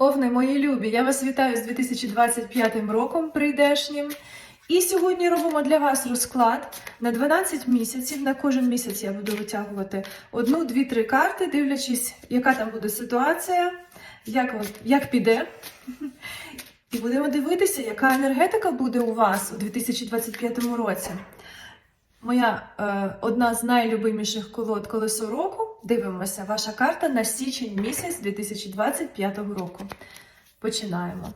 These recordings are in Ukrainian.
Овни, мої любі, я вас вітаю з 2025 роком прийдешнім. І сьогодні робимо для вас розклад на 12 місяців. На кожен місяць я буду витягувати одну, дві, три карти, дивлячись, яка там буде ситуація, як, як піде. І будемо дивитися, яка енергетика буде у вас у 2025 році. Моя е, одна з найлюбиміших колод колесо року. Дивимося, ваша карта на січень місяць 2025 року. Починаємо.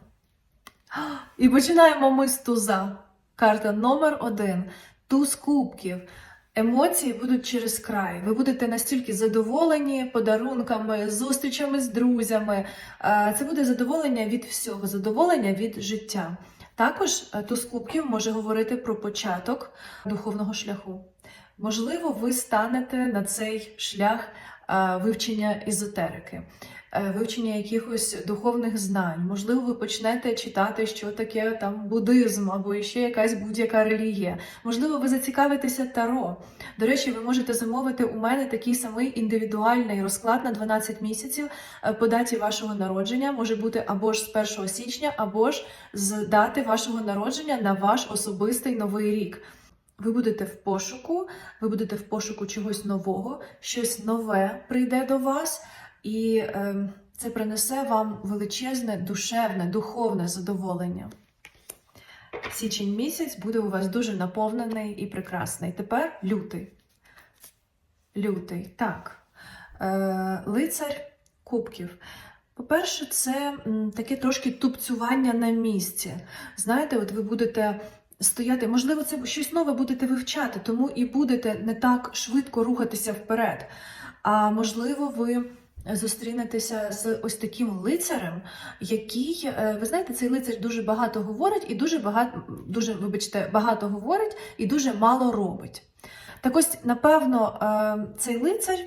І починаємо ми з туза. Карта номер один. Туз кубків. Емоції будуть через край. Ви будете настільки задоволені подарунками, зустрічами з друзями. Е, Це буде задоволення від всього, задоволення від життя. Також е, туз кубків може говорити про початок духовного шляху. Можливо, ви станете на цей шлях е, вивчення езотерики, е, вивчення якихось духовних знань. Можливо, ви почнете читати, що таке там буддизм або ще якась будь-яка релігія. Можливо, ви зацікавитеся таро. До речі, ви можете замовити у мене такий самий індивідуальний розклад на 12 місяців е, по даті вашого народження. Може бути або ж з 1 січня, або ж з дати вашого народження на ваш особистий новий рік. Ви будете в пошуку, ви будете в пошуку чогось нового, щось нове прийде до вас, і е, це принесе вам величезне душевне, духовне задоволення. Січень місяць буде у вас дуже наповнений і прекрасний. Тепер лютий. Лютий, так. Е, лицар кубків. По-перше, це таке трошки тупцювання на місці. Знаєте, от ви будете стояти, можливо, це щось нове будете вивчати, тому і будете не так швидко рухатися вперед. А можливо, ви зустрінетеся з ось таким лицарем, який, е, ви знаєте, цей лицар дуже багато говорить і дуже багато, дуже, вибачте, багато говорить і дуже мало робить. Так ось, напевно, е, цей лицар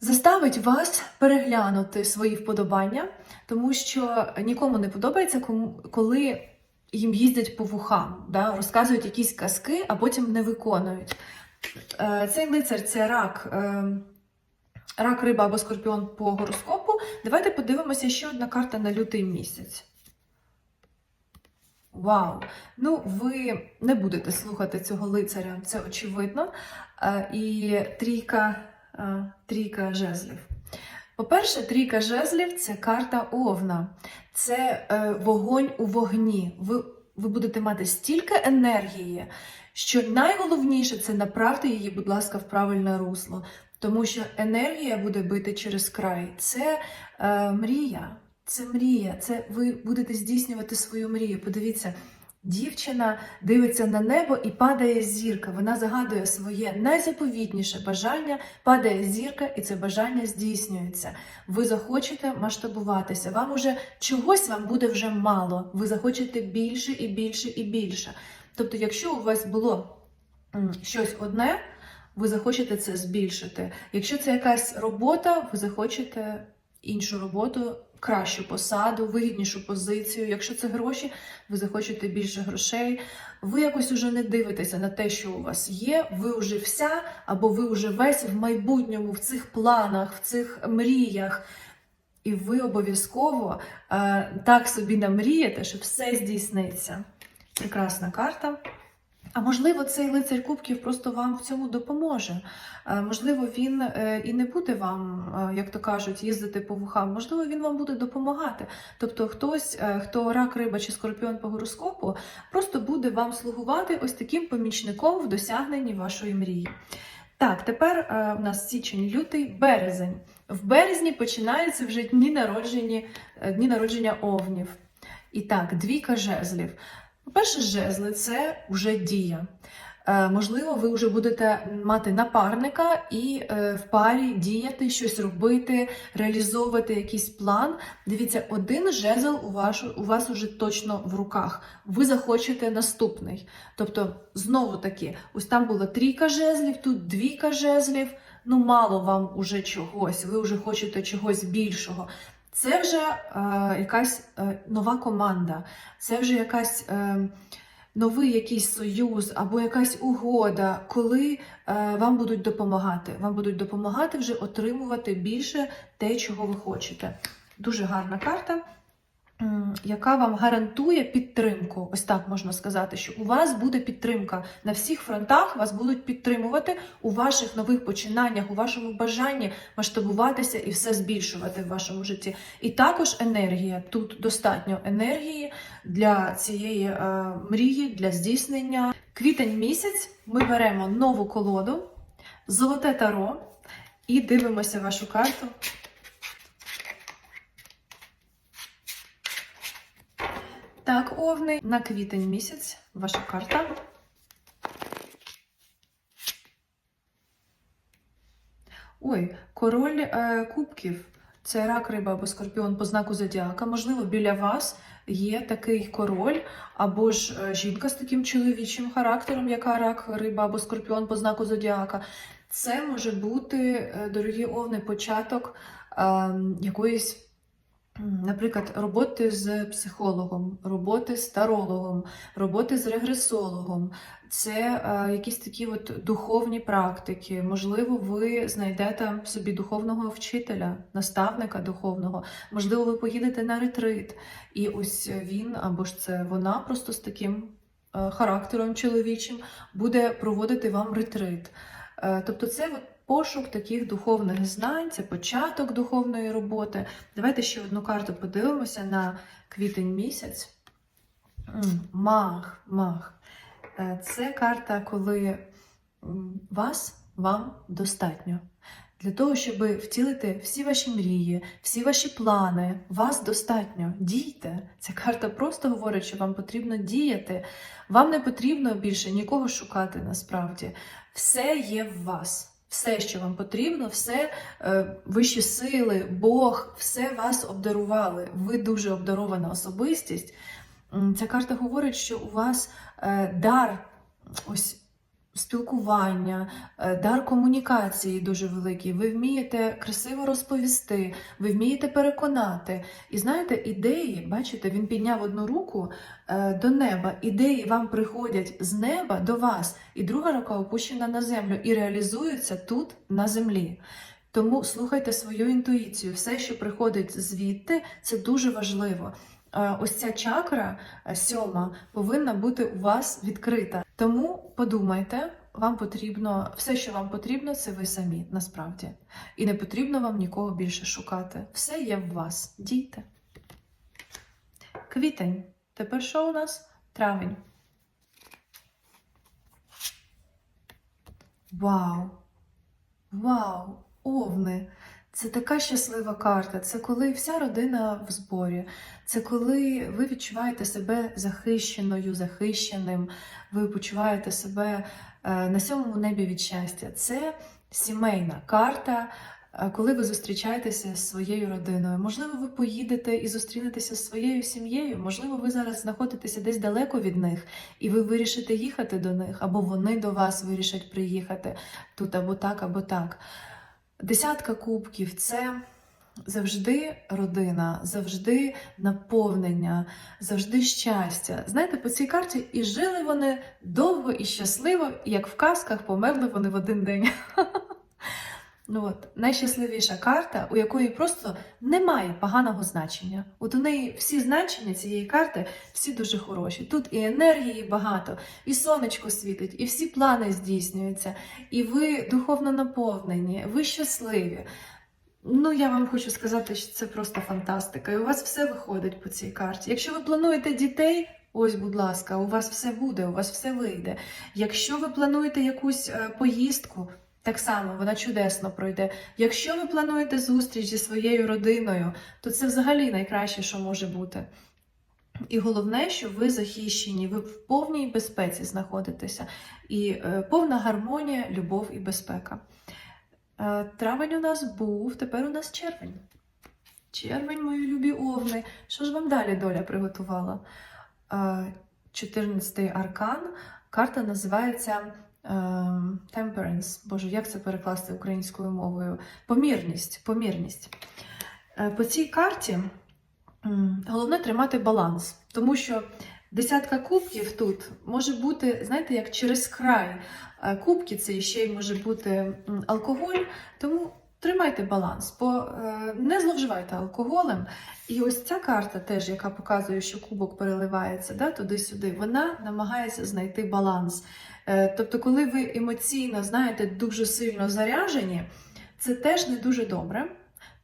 заставить вас переглянути свої вподобання, тому що нікому не подобається, коли їм їздять по вухам, да, розказують якісь казки, а потім не виконують. Е, Цей лицар це рак. е, Рак, риба або скорпіон по гороскопу. Давайте подивимося ще одна карта на лютий місяць. Вау! Ну, ви не будете слухати цього лицаря, це очевидно. Е, І трійка, трійка жезлів. По-перше, трійка жезлів це карта Овна, це е, вогонь у вогні. Ви, ви будете мати стільки енергії, що найголовніше це направте її, будь ласка, в правильне русло. Тому що енергія буде бити через край. Це е, мрія, це мрія, це ви будете здійснювати свою мрію. Подивіться, дівчина дивиться на небо і падає зірка. Вона загадує своє найзаповітніше бажання, падає зірка, і це бажання здійснюється. Ви захочете масштабуватися. Вам уже чогось вам буде вже мало. Ви захочете більше і більше і більше. Тобто, якщо у вас було щось одне, ви захочете це збільшити. Якщо це якась робота, ви захочете іншу роботу, кращу посаду, вигіднішу позицію. Якщо це гроші, ви захочете більше грошей. Ви якось уже не дивитеся на те, що у вас є. Ви вже вся, або ви вже весь в майбутньому, в цих планах, в цих мріях. І ви обов'язково е, так собі намрієте, що все здійсниться. Прекрасна карта. А можливо, цей лицар кубків просто вам в цьому допоможе. Е, Можливо, він е, і не буде вам, е, як то кажуть, їздити по вухам. Можливо, він вам буде допомагати. Тобто, хтось, хто рак, риба чи скорпіон по гороскопу, просто буде вам слугувати ось таким помічником в досягненні вашої мрії. Так, тепер у нас січень, лютий, березень. В березні починаються вже дні народження, дні народження овнів. І так, двійка жезлів. По-перше, жезли це вже дія. Е, можливо, ви вже будете мати напарника і е, в парі діяти, щось робити, реалізовувати якийсь план. Дивіться, один жезл у, вашу, у вас уже точно в руках. Ви захочете наступний. Тобто, знову таки, ось там була трійка жезлів, тут двійка жезлів. Ну, мало вам уже чогось, ви вже хочете чогось більшого. Це вже е, якась е, нова команда, це вже якась е, новий якийсь союз або якась угода, коли е, вам будуть допомагати. Вам будуть допомагати вже отримувати більше те, чого ви хочете. дуже гарна карта. Яка вам гарантує підтримку, ось так можна сказати, що у вас буде підтримка на всіх фронтах, вас будуть підтримувати у ваших нових починаннях, у вашому бажанні масштабуватися і все збільшувати в вашому житті. І також енергія. Тут достатньо енергії для цієї е, мрії, для здійснення. Квітень місяць ми беремо нову колоду, золоте таро і дивимося вашу карту. Так, овни, на квітень місяць ваша карта. Ой, король е, кубків. Це рак, риба або скорпіон по знаку зодіака. Можливо, біля вас є такий король, або ж е, жінка з таким чоловічим характером, яка рак, риба або скорпіон по знаку зодіака. Це може бути, е, дорогі овни, початок е, якоїсь. Наприклад, роботи з психологом, роботи з тарологом, роботи з регресологом, це е, якісь такі от духовні практики. Можливо, ви знайдете собі духовного вчителя, наставника духовного. Можливо, ви поїдете на ретрит, і ось він або ж це вона просто з таким е, характером чоловічим буде проводити вам ретрит. Е, Тобто, це от пошук таких духовних знань, це початок духовної роботи. Давайте ще одну карту подивимося на квітень місяць. Мах, мах. Е, Це карта, коли вас вам достатньо. Для того, щоб втілити всі ваші мрії, всі ваші плани, вас достатньо. Дійте. Ця карта просто говорить, що вам потрібно діяти. Вам не потрібно більше нікого шукати насправді. Все є в вас. Все, що вам потрібно, все е, вищі сили, Бог, все вас обдарували. Ви дуже обдарована особистість. Ця карта говорить, що у вас е, дар ось спілкування, е, дар комунікації дуже великий. Ви вмієте красиво розповісти, ви вмієте переконати. І знаєте, ідеї, бачите, він підняв одну руку е, до неба. Ідеї вам приходять з неба до вас, і друга рука опущена на землю і реалізуються тут на землі. Тому слухайте свою інтуїцію. Все, що приходить звідти, це дуже важливо. Е, Ось ця чакра е, сьома повинна бути у вас відкрита. Тому подумайте, вам потрібно все, що вам потрібно, це ви самі насправді. І не потрібно вам нікого більше шукати. Все є в вас. Дійте. Квітень. Тепер що у нас? Травень. Вау! Вау! Овни! Це така щаслива карта. Це коли вся родина в зборі. Це коли ви відчуваєте себе захищеною, захищеним, ви почуваєте себе е, на сьомому небі від щастя. Це сімейна карта, е, коли ви зустрічаєтеся з своєю родиною. Можливо, ви поїдете і зустрінетеся з своєю сім'єю. Можливо, ви зараз знаходитеся десь далеко від них, і ви вирішите їхати до них, або вони до вас вирішать приїхати тут або так, або так. Десятка кубків це завжди родина, завжди наповнення, завжди щастя. Знаєте, по цій карті і жили вони довго і щасливо, як в казках померли вони в один день. Ну от, найщасливіша карта, у якої просто немає поганого значення. От у неї всі значення цієї карти всі дуже хороші. Тут і енергії багато, і сонечко світить, і всі плани здійснюються, і ви духовно наповнені, ви щасливі. Ну, я вам хочу сказати, що це просто фантастика. І у вас все виходить по цій карті. Якщо ви плануєте дітей, ось, будь ласка, у вас все буде, у вас все вийде. Якщо ви плануєте якусь е, поїздку, так само вона чудесно пройде. Якщо ви плануєте зустріч зі своєю родиною, то це взагалі найкраще, що може бути. І головне, що ви захищені, ви в повній безпеці знаходитеся. І е, повна гармонія, любов і безпека. Е, травень у нас був, тепер у нас червень. Червень, мої любі овни. Що ж вам далі доля приготувала? Е, 14-й аркан. Карта називається Temperance. Боже, як це перекласти українською мовою? Помірність. помірність. Е, По цій карті головне тримати баланс, тому що десятка кубків тут може бути, знаєте, як через край. Е, Кубки це ще й може бути алкоголь, тому Тримайте баланс, бо е, не зловживайте алкоголем. І ось ця карта, теж, яка показує, що кубок переливається да, туди-сюди, вона намагається знайти баланс. Е, тобто, коли ви емоційно, знаєте, дуже сильно заряжені, це теж не дуже добре,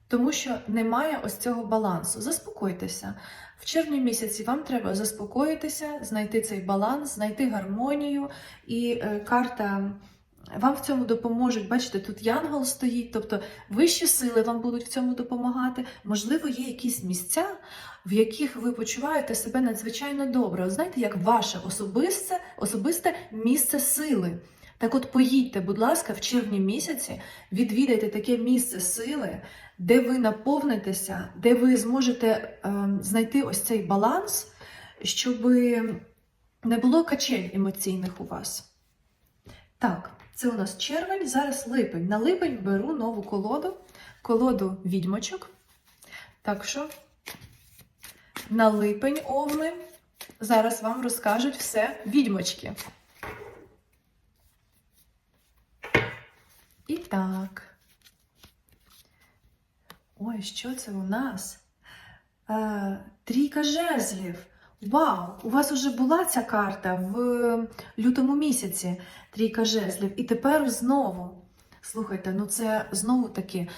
тому що немає ось цього балансу. Заспокойтеся. В червні місяці вам треба заспокоїтися, знайти цей баланс, знайти гармонію. І е, карта вам в цьому допоможуть. Бачите, тут янгол стоїть, тобто вищі сили вам будуть в цьому допомагати. Можливо, є якісь місця, в яких ви почуваєте себе надзвичайно добре. Знаєте, як ваше особисте, особисте місце сили. Так от поїдьте, будь ласка, в червні місяці, відвідайте таке місце сили, де ви наповнитеся, де ви зможете ем, знайти ось цей баланс, щоб не було качель емоційних у вас. Так, це у нас червень, зараз липень. На липень беру нову колоду, колоду відьмочок. Так що на липень овни зараз вам розкажуть все відьмочки. І так. Ой, що це у нас? Е, трійка жезлів. Вау! У вас вже була ця карта в лютому місяці. Трійка жезлів. І тепер знову. Слухайте, ну це знову таки е,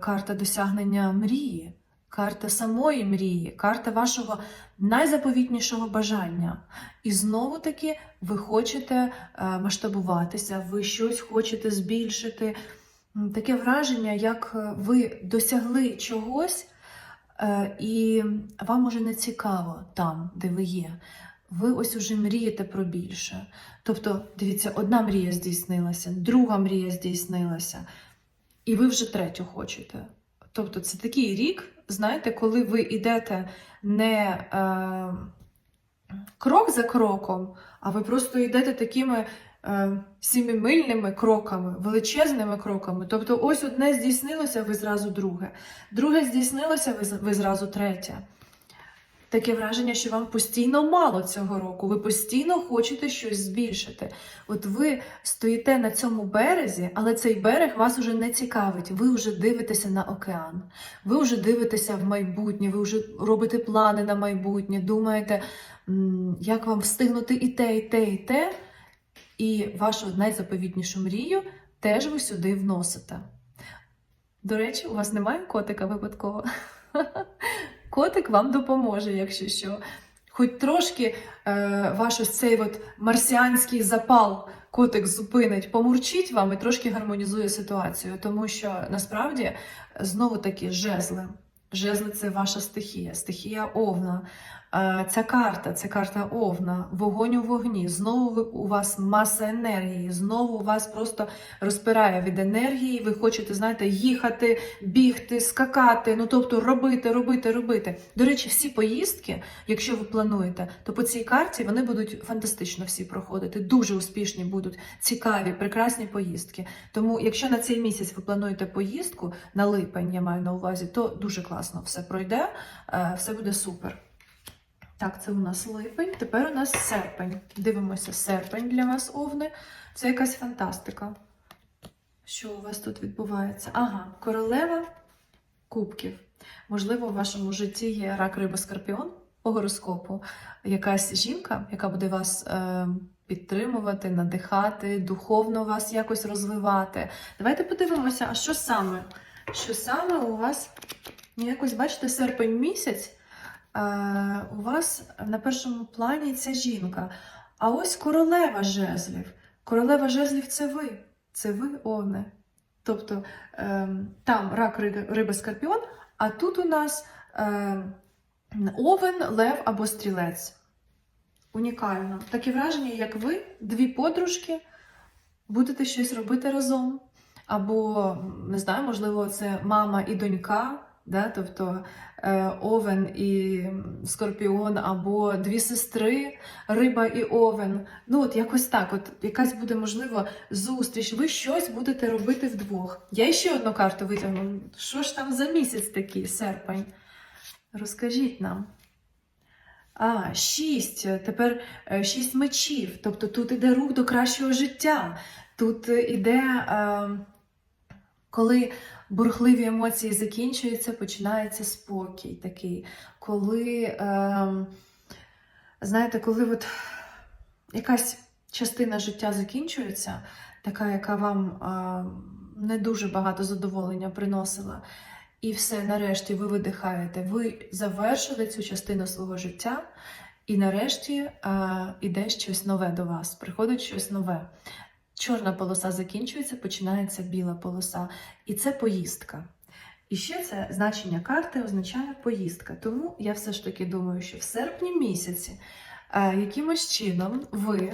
карта досягнення мрії, карта самої мрії, карта вашого найзаповітнішого бажання. І знову таки ви хочете е, масштабуватися, ви щось хочете збільшити. Таке враження, як е, ви досягли чогось, і вам уже не цікаво там, де ви є. Ви ось уже мрієте про більше. Тобто, дивіться, одна мрія здійснилася, друга мрія здійснилася, і ви вже третю хочете. Тобто, це такий рік, знаєте, коли ви йдете не е, крок за кроком, а ви просто йдете такими е, сімимильними кроками, величезними кроками. Тобто, ось одне здійснилося, ви зразу друге. Друге здійснилося, ви, зразу третє. Таке враження, що вам постійно мало цього року. Ви постійно хочете щось збільшити. От ви стоїте на цьому березі, але цей берег вас уже не цікавить. Ви вже дивитеся на океан. Ви вже дивитеся в майбутнє, ви вже робите плани на майбутнє, думаєте, як вам встигнути і те, і те, і те. І вашу найзаповітнішу мрію теж ви сюди вносите. До речі, у вас немає котика випадково. Котик вам допоможе, якщо що. Хоч трошки е, ваш ось цей от марсіанський запал котик зупинить, помурчить вам і трошки гармонізує ситуацію. Тому що насправді знову таки жезли. Жезли це ваша стихія, стихія Овна. Ця карта, це карта Овна, вогонь у вогні. Знову у вас маса енергії, знову вас просто розпирає від енергії. Ви хочете, знаєте, їхати, бігти, скакати, ну тобто робити, робити, робити. До речі, всі поїздки, якщо ви плануєте, то по цій карті вони будуть фантастично всі проходити. Дуже успішні будуть, цікаві, прекрасні поїздки. Тому, якщо на цей місяць ви плануєте поїздку на липень, я маю на увазі, то дуже класно все пройде, е, все буде супер. Так, це у нас липень. Тепер у нас серпень. Дивимося, серпень для вас, овни. Це якась фантастика. Що у вас тут відбувається? Ага, королева кубків. Можливо, в вашому житті є рак риба скорпіон по гороскопу. Якась жінка, яка буде вас е, підтримувати, надихати, духовно вас якось розвивати. Давайте подивимося, а що саме? Що саме у вас ну, якось, бачите, серпень місяць. Е, у вас на першому плані ця жінка. А ось королева жезлів. Королева жезлів це ви. Це ви, Овне. Тобто ем, там рак риба скорпіон, а тут у нас ем, овен, лев або стрілець. Унікально. Таке враження, як ви, дві подружки, будете щось робити разом. Або, не знаю, можливо, це мама і донька, да? тобто е, овен і скорпіон, або дві сестри, риба і овен. Ну, от якось так, от якась буде, можливо, зустріч, ви щось будете робити вдвох. Я ще одну карту витягну. Що ж там за місяць такий, серпень? Розкажіть нам. А, шість. Тепер е, шість мечів. Тобто тут іде рух до кращого життя. Тут іде е, Коли бурхливі емоції закінчуються, починається спокій такий. Коли, ем, знаєте, коли от якась частина життя закінчується, така, яка вам ем, не дуже багато задоволення приносила, і все, нарешті ви видихаєте, ви завершили цю частину свого життя, і нарешті е, іде щось нове до вас, приходить щось нове. Чорна полоса закінчується, починається біла полоса. І це поїздка. І ще це значення карти означає поїздка. Тому я все ж таки думаю, що в серпні місяці е, якимось чином ви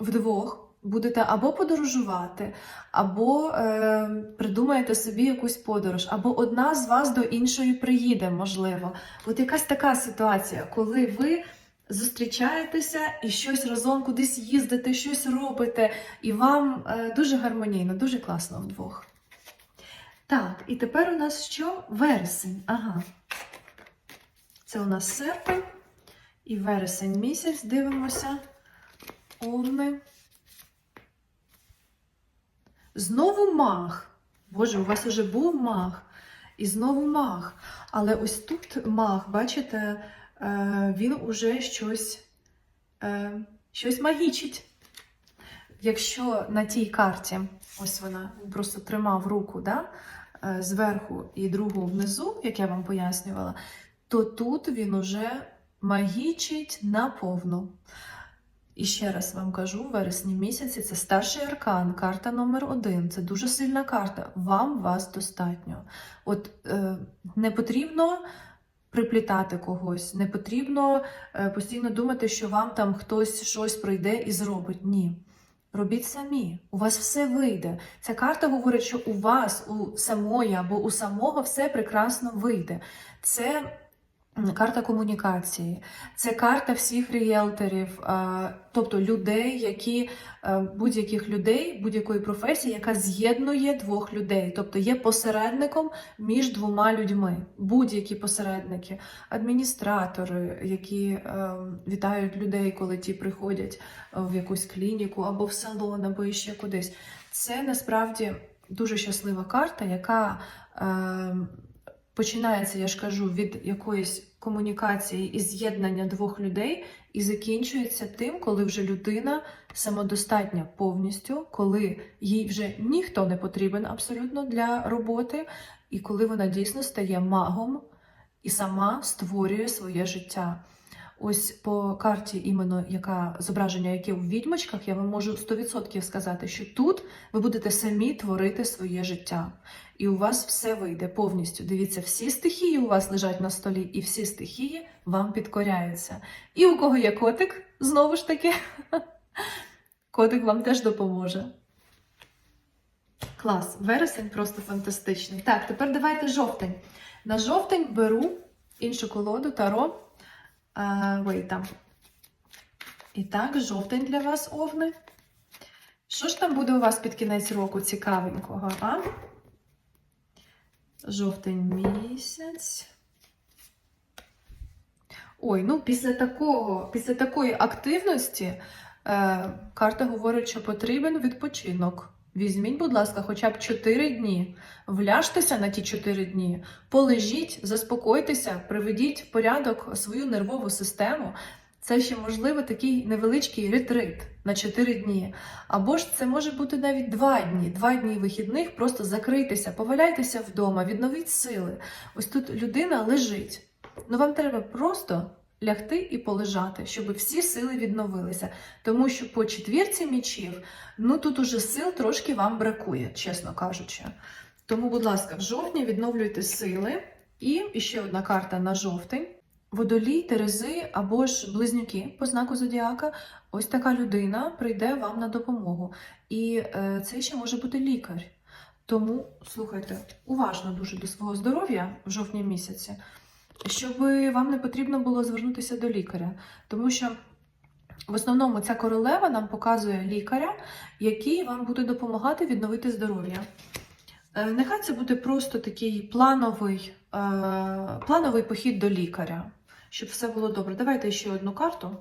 вдвох будете або подорожувати, або е, придумаєте собі якусь подорож, або одна з вас до іншої приїде, можливо. От якась така ситуація, коли ви зустрічаєтеся і щось разом кудись їздите, щось робите, і вам е, дуже гармонійно, дуже класно вдвох. Так, і тепер у нас що? Вересень. Ага. Це у нас серпень і вересень місяць. Дивимося. Овни. Знову мах. Боже, у вас уже був мах. І знову мах. Але ось тут мах, бачите, він уже щось, е, щось магічить. Якщо на тій карті, ось вона, просто тримав руку да, е, зверху і другу внизу, як я вам пояснювала, то тут він уже магічить наповну. І ще раз вам кажу, в вересні місяці це старший аркан, карта номер один. Це дуже сильна карта. Вам вас достатньо. От е, не потрібно приплітати когось, не потрібно е, постійно думати, що вам там хтось щось прийде і зробить. Ні. Робіть самі, у вас все вийде. Ця карта говорить, що у вас, у самої або у самого все прекрасно вийде. Це карта комунікації, це карта всіх ріелторів, тобто людей, які е, будь-яких людей, будь-якої професії, яка з'єднує двох людей, тобто є посередником між двома людьми. Будь-які посередники, адміністратори, які е, вітають людей, коли ті приходять е, в якусь клініку або в салон, або іще кудись. Це насправді дуже щаслива карта, яка е, починається, я ж кажу, від якоїсь комунікації і з'єднання двох людей, і закінчується тим, коли вже людина самодостатня повністю, коли їй вже ніхто не потрібен абсолютно для роботи, і коли вона дійсно стає магом і сама створює своє життя. Ось по карті, іменно яка зображення, яке у відьмочках, я вам можу 100% сказати, що тут ви будете самі творити своє життя. І у вас все вийде повністю. Дивіться, всі стихії у вас лежать на столі, і всі стихії вам підкоряються. І у кого є котик, знову ж таки, котик вам теж допоможе. Клас, вересень просто фантастичний. Так, тепер давайте жовтень. На жовтень беру іншу колоду Таро. Вейта. І так, жовтень для вас, овни. Що ж там буде у вас під кінець року цікавенького, а? Жовтень місяць. Ой, ну після такого, після такої активності е, карта говорить, що потрібен відпочинок. Візьміть, будь ласка, хоча б 4 дні. Вляжтеся на ті 4 дні, полежіть, заспокойтеся, приведіть в порядок свою нервову систему. Це ще можливо такий невеличкий ретрит на 4 дні. Або ж це може бути навіть 2 дні, 2 дні вихідних, просто закрийтеся, поваляйтеся вдома, відновіть сили. Ось тут людина лежить. Ну вам треба просто лягти і полежати, щоб всі сили відновилися. Тому що по четвірці мічів, ну тут уже сил трошки вам бракує, чесно кажучи. Тому, будь ласка, в жовтні відновлюйте сили. І ще одна карта на жовтень. Водолій, Терези або ж близнюки по знаку зодіака. Ось така людина прийде вам на допомогу. І е, це ще може бути лікар. Тому слухайте уважно дуже до свого здоров'я в жовтні місяці, щоб вам не потрібно було звернутися до лікаря. Тому що в основному ця королева нам показує лікаря, який вам буде допомагати відновити здоров'я. Е, Нехай це буде просто такий плановий, е, плановий похід до лікаря, щоб все було добре. Давайте ще одну карту.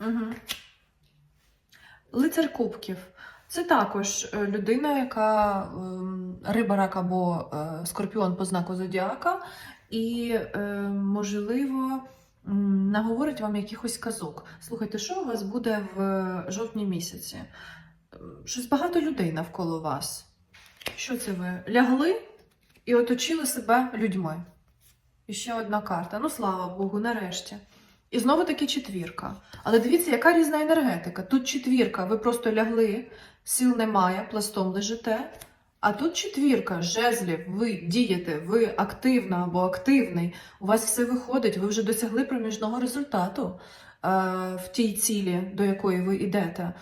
Угу. Лицар кубків. Це також е, людина, яка ем, риба, рак або е, скорпіон по знаку зодіака, і, е, можливо, наговорить вам якихось казок. Слухайте, що у вас буде в жовтні місяці? Ем, Щось багато людей навколо вас. Що це ви? Лягли і оточили себе людьми. І ще одна карта. Ну, слава Богу, нарешті. І знову таки четвірка. Але дивіться, яка різна енергетика. Тут четвірка, ви просто лягли, сил немає, пластом лежите. А тут четвірка, жезлів, ви дієте, ви активна або активний. У вас все виходить, ви вже досягли проміжного результату е, в тій цілі, до якої ви йдете.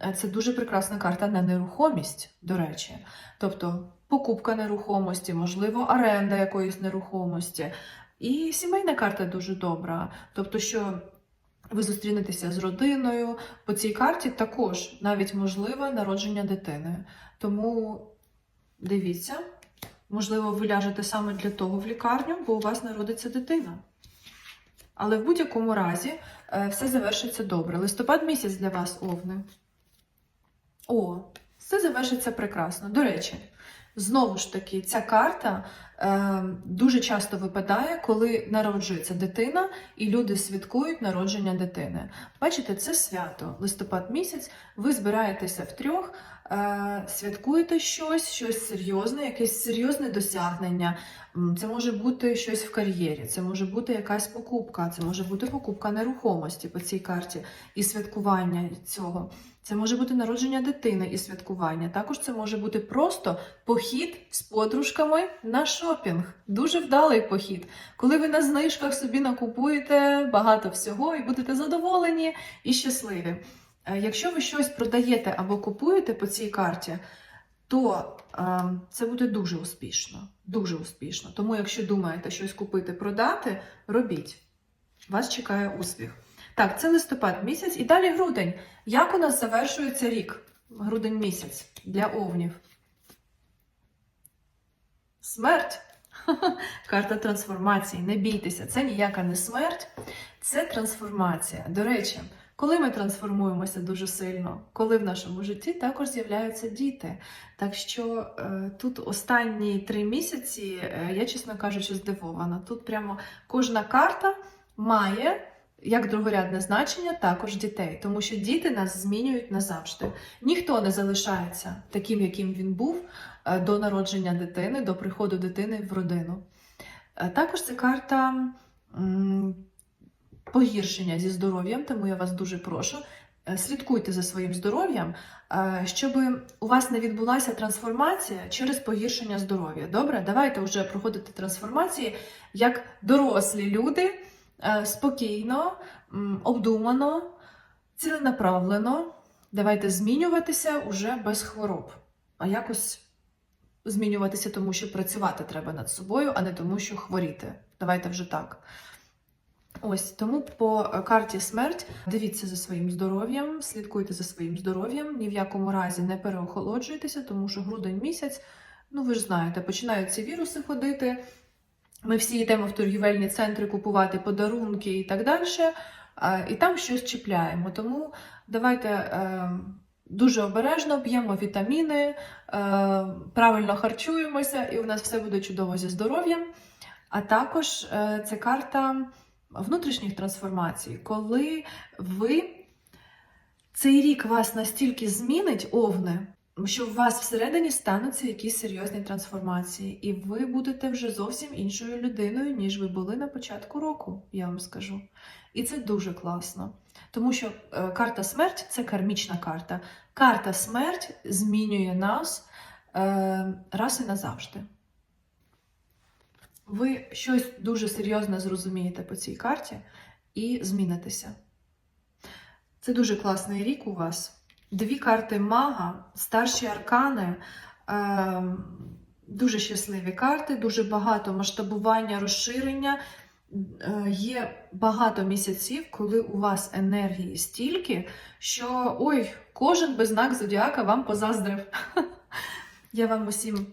Е, Це дуже прекрасна карта на нерухомість, до речі. Тобто покупка нерухомості, можливо, оренда якоїсь нерухомості. І сімейна карта дуже добра. Тобто, що ви зустрінетеся з родиною. По цій карті також навіть можливе народження дитини. Тому дивіться, можливо, ви ляжете саме для того в лікарню, бо у вас народиться дитина. Але в будь-якому разі е, все завершиться добре. Листопад місяць для вас, Овни. О, все завершиться прекрасно. До речі, знову ж таки, ця карта е, дуже часто випадає, коли народжується дитина, і люди святкують народження дитини. Бачите, це свято, листопад місяць, ви збираєтеся втрьох, е, святкуєте щось, щось серйозне, якесь серйозне досягнення. Це може бути щось в кар'єрі, це може бути якась покупка, це може бути покупка нерухомості по цій карті і святкування цього. Це може бути народження дитини і святкування. Також це може бути просто похід з подружками на шопінг. Дуже вдалий похід. Коли ви на знижках собі накупуєте багато всього і будете задоволені і щасливі. Е, Якщо ви щось продаєте або купуєте по цій карті, то е, це буде дуже успішно. Дуже успішно. Тому, якщо думаєте щось купити, продати, робіть. Вас чекає успіх. Так, це листопад місяць і далі грудень. Як у нас завершується рік? Грудень місяць для овнів. Смерть. Карта трансформації. Не бійтеся, це ніяка не смерть, це трансформація. До речі, коли ми трансформуємося дуже сильно, коли в нашому житті також з'являються діти. Так що е, тут останні три місяці, е, я, чесно кажучи, здивована. Тут прямо кожна карта має як другорядне значення також дітей, тому що діти нас змінюють назавжди. Ніхто не залишається таким, яким він був е, до народження дитини, до приходу дитини в родину. Е, Також це карта погіршення зі здоров'ям, тому я вас дуже прошу. е, Слідкуйте за своїм здоров'ям, щоб у вас не відбулася трансформація через погіршення здоров'я. Добре, давайте вже проходити трансформації як дорослі люди, спокійно, обдумано, ціленаправлено. Давайте змінюватися уже без хвороб, а якось змінюватися, тому що працювати треба над собою, а не тому, що хворіти. Давайте вже так. Ось тому по карті смерть дивіться за своїм здоров'ям, слідкуйте за своїм здоров'ям, ні в якому разі не переохолоджуйтеся, тому що грудень місяць, ну ви ж знаєте, починають ці віруси ходити. Ми всі йдемо в торгівельні центри купувати подарунки і так далі, і там щось чіпляємо. Тому давайте е, дуже обережно п'ємо вітаміни, е, правильно харчуємося, і у нас все буде чудово зі здоров'ям. А також е, це карта внутрішніх трансформацій, коли ви цей рік вас настільки змінить, овне, що у вас всередині стануться якісь серйозні трансформації, і ви будете вже зовсім іншою людиною, ніж ви були на початку року, я вам скажу. І це дуже класно. Тому що е, карта смерть це кармічна карта. Карта смерть змінює нас е, раз і назавжди. Ви щось дуже серйозне зрозумієте по цій карті і змінитеся. Це дуже класний рік у вас. Дві карти мага, старші аркани, е, дуже щасливі карти, дуже багато масштабування, розширення. Е, є багато місяців, коли у вас енергії стільки, що ой, кожен без знак зодіака вам позаздрив. Я вам усім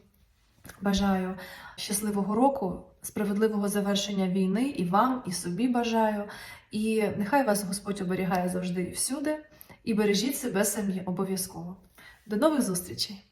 бажаю щасливого року, справедливого завершення війни і вам, і собі бажаю. І нехай вас Господь оберігає завжди і всюди. І бережіть себе самі обов'язково. До нових зустрічей!